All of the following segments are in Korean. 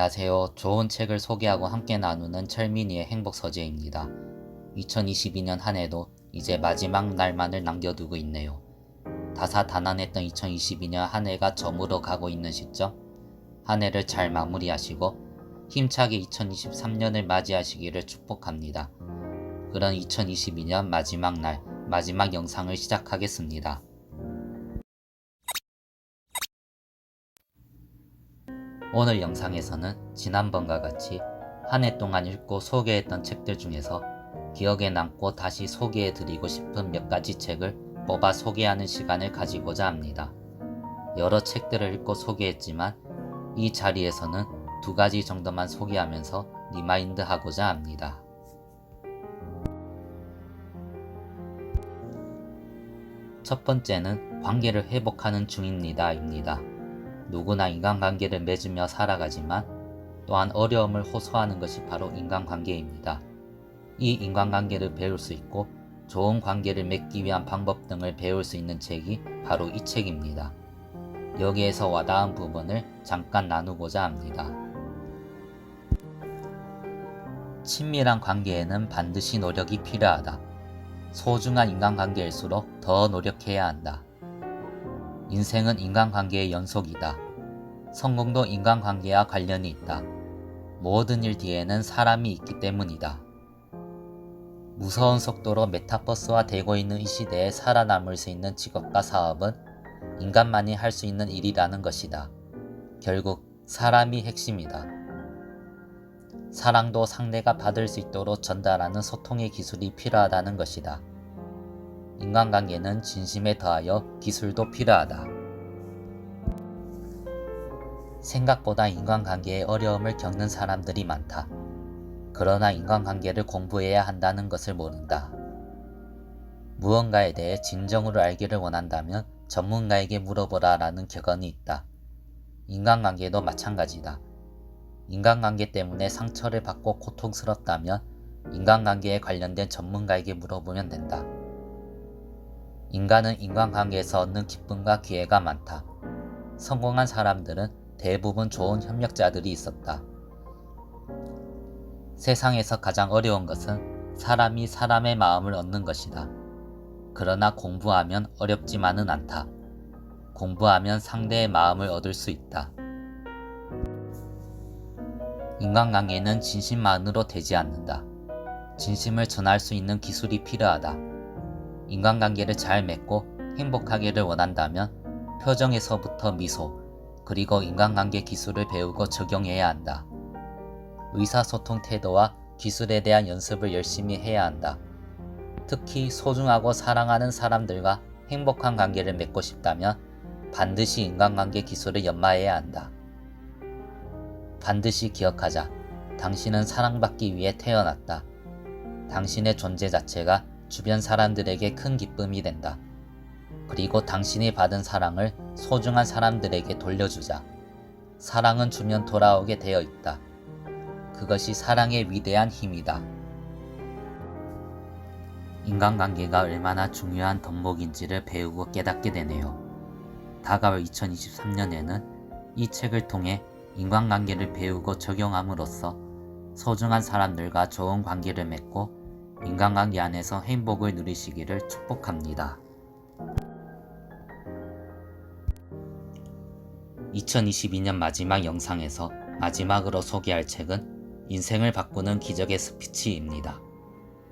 안녕하세요. 좋은 책을 소개하고 함께 나누는 철민이의 행복서재입니다. 2022년 한 해도 이제 마지막 날만을 남겨두고 있네요. 다사다난했던 2022년 한 해가 저물어 가고 있는 시점, 한 해를 잘 마무리하시고 힘차게 2023년을 맞이하시기를 축복합니다. 그런 2022년 마지막 날, 마지막 영상을 시작하겠습니다. 오늘 영상에서는 지난번과 같이 한 해 동안 읽고 소개했던 책들 중에서 기억에 남고 다시 소개해드리고 싶은 몇 가지 책을 뽑아 소개하는 시간을 가지고자 합니다. 여러 책들을 읽고 소개했지만 이 자리에서는 두 가지 정도만 소개하면서 리마인드 하고자 합니다. 첫 번째는 관계를 회복하는 중입니다입니다. 누구나 인간관계를 맺으며 살아가지만 또한 어려움을 호소하는 것이 바로 인간관계입니다. 이 인간관계를 배울 수 있고 좋은 관계를 맺기 위한 방법 등을 배울 수 있는 책이 바로 이 책입니다. 여기에서 와닿은 부분을 잠깐 나누고자 합니다. 친밀한 관계에는 반드시 노력이 필요하다. 소중한 인간관계일수록 더 노력해야 한다. 인생은 인간관계의 연속이다. 성공도 인간관계와 관련이 있다. 모든 일 뒤에는 사람이 있기 때문이다. 무서운 속도로 메타버스화 되고 있는 이 시대에 살아남을 수 있는 직업과 사업은 인간만이 할 수 있는 일이라는 것이다. 결국 사람이 핵심이다. 사랑도 상대가 받을 수 있도록 전달하는 소통의 기술이 필요하다는 것이다. 인간관계는 진심에 더하여 기술도 필요하다. 생각보다 인간관계에 어려움을 겪는 사람들이 많다. 그러나 인간관계를 공부해야 한다는 것을 모른다. 무언가에 대해 진정으로 알기를 원한다면 전문가에게 물어보라 라는 격언이 있다. 인간관계도 마찬가지다. 인간관계 때문에 상처를 받고 고통스럽다면 인간관계에 관련된 전문가에게 물어보면 된다. 인간은 인간관계에서 얻는 기쁨과 기회가 많다. 성공한 사람들은 대부분 좋은 협력자들이 있었다. 세상에서 가장 어려운 것은 사람이 사람의 마음을 얻는 것이다. 그러나 공부하면 어렵지만은 않다. 공부하면 상대의 마음을 얻을 수 있다. 인간관계는 진심만으로 되지 않는다. 진심을 전할 수 있는 기술이 필요하다. 인간관계를 잘 맺고 행복하기를 원한다면 표정에서부터 미소, 그리고 인간관계 기술을 배우고 적용해야 한다. 의사소통 태도와 기술에 대한 연습을 열심히 해야 한다. 특히 소중하고 사랑하는 사람들과 행복한 관계를 맺고 싶다면 반드시 인간관계 기술을 연마해야 한다. 반드시 기억하자. 당신은 사랑받기 위해 태어났다. 당신의 존재 자체가 주변 사람들에게 큰 기쁨이 된다. 그리고 당신이 받은 사랑을 소중한 사람들에게 돌려주자. 사랑은 주면 돌아오게 되어 있다. 그것이 사랑의 위대한 힘이다. 인간관계가 얼마나 중요한 덕목인지를 배우고 깨닫게 되네요. 다가올 2023년에는 이 책을 통해 인간관계를 배우고 적용함으로써 소중한 사람들과 좋은 관계를 맺고 인간관계 안에서 행복을 누리시기를 축복합니다. 2022년 마지막 영상에서 마지막으로 소개할 책은 인생을 바꾸는 기적의 스피치입니다.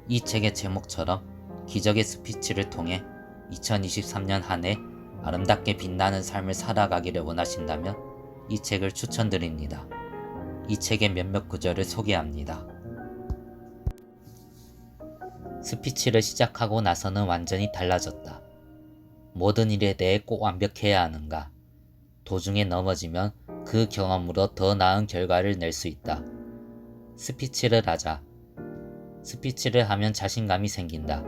이 책의 제목처럼 기적의 스피치를 통해 2023년 한 해 아름답게 빛나는 삶을 살아가기를 원하신다면 이 책을 추천드립니다. 이 책의 몇몇 구절을 소개합니다. 스피치를 시작하고 나서는 완전히 달라졌다. 모든 일에 대해 꼭 완벽해야 하는가? 도중에 넘어지면 그 경험으로 더 나은 결과를 낼 수 있다. 스피치를 하자. 스피치를 하면 자신감이 생긴다.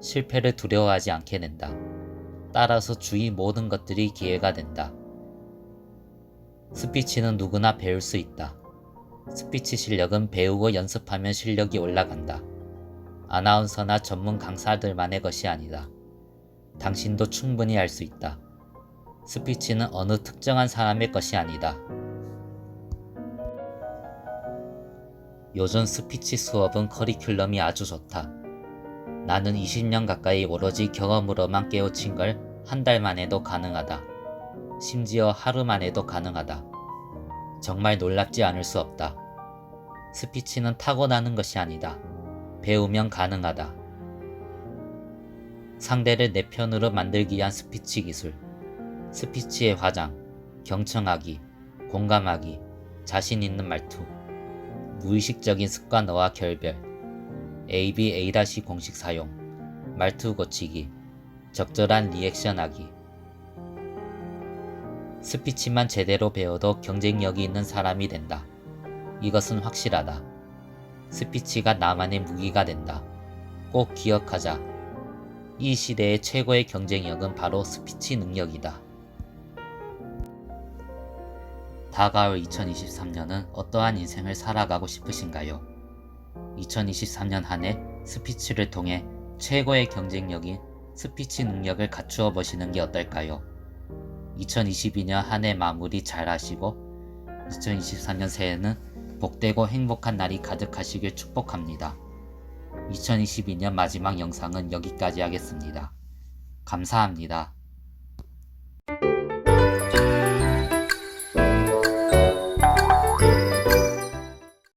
실패를 두려워하지 않게 된다. 따라서 주위 모든 것들이 기회가 된다. 스피치는 누구나 배울 수 있다. 스피치 실력은 배우고 연습하면 실력이 올라간다. 아나운서나 전문 강사들만의 것이 아니다. 당신도 충분히 할수 있다. 스피치는 어느 특정한 사람의 것이 아니다. 요즘 스피치 수업은 커리큘럼이 아주 좋다. 나는 20년 가까이 오로지 경험으로만 깨우친 걸 한 달 만에도 가능하다. 심지어 하루 만에도 가능하다. 정말 놀랍지 않을 수 없다. 스피치는 타고나는 것이 아니다. 배우면 가능하다. 상대를 내 편으로 만들기 위한 스피치 기술. 스피치의 화장, 경청하기, 공감하기, 자신 있는 말투, 무의식적인 습관어와 결별, ABA- 공식 사용, 말투 고치기, 적절한 리액션하기. 스피치만 제대로 배워도 경쟁력이 있는 사람이 된다. 이것은 확실하다. 스피치가 나만의 무기가 된다. 꼭 기억하자. 이 시대의 최고의 경쟁력은 바로 스피치 능력이다. 다가올 2023년은 어떠한 인생을 살아가고 싶으신가요? 2023년 한 해 스피치를 통해 최고의 경쟁력인 스피치 능력을 갖추어 보시는 게 어떨까요? 2022년 한 해 마무리 잘 하시고 2023년 새해는 복되고 행복한 날이 가득하시길 축복합니다. 2022년 마지막 영상은 여기까지 하겠습니다. 감사합니다.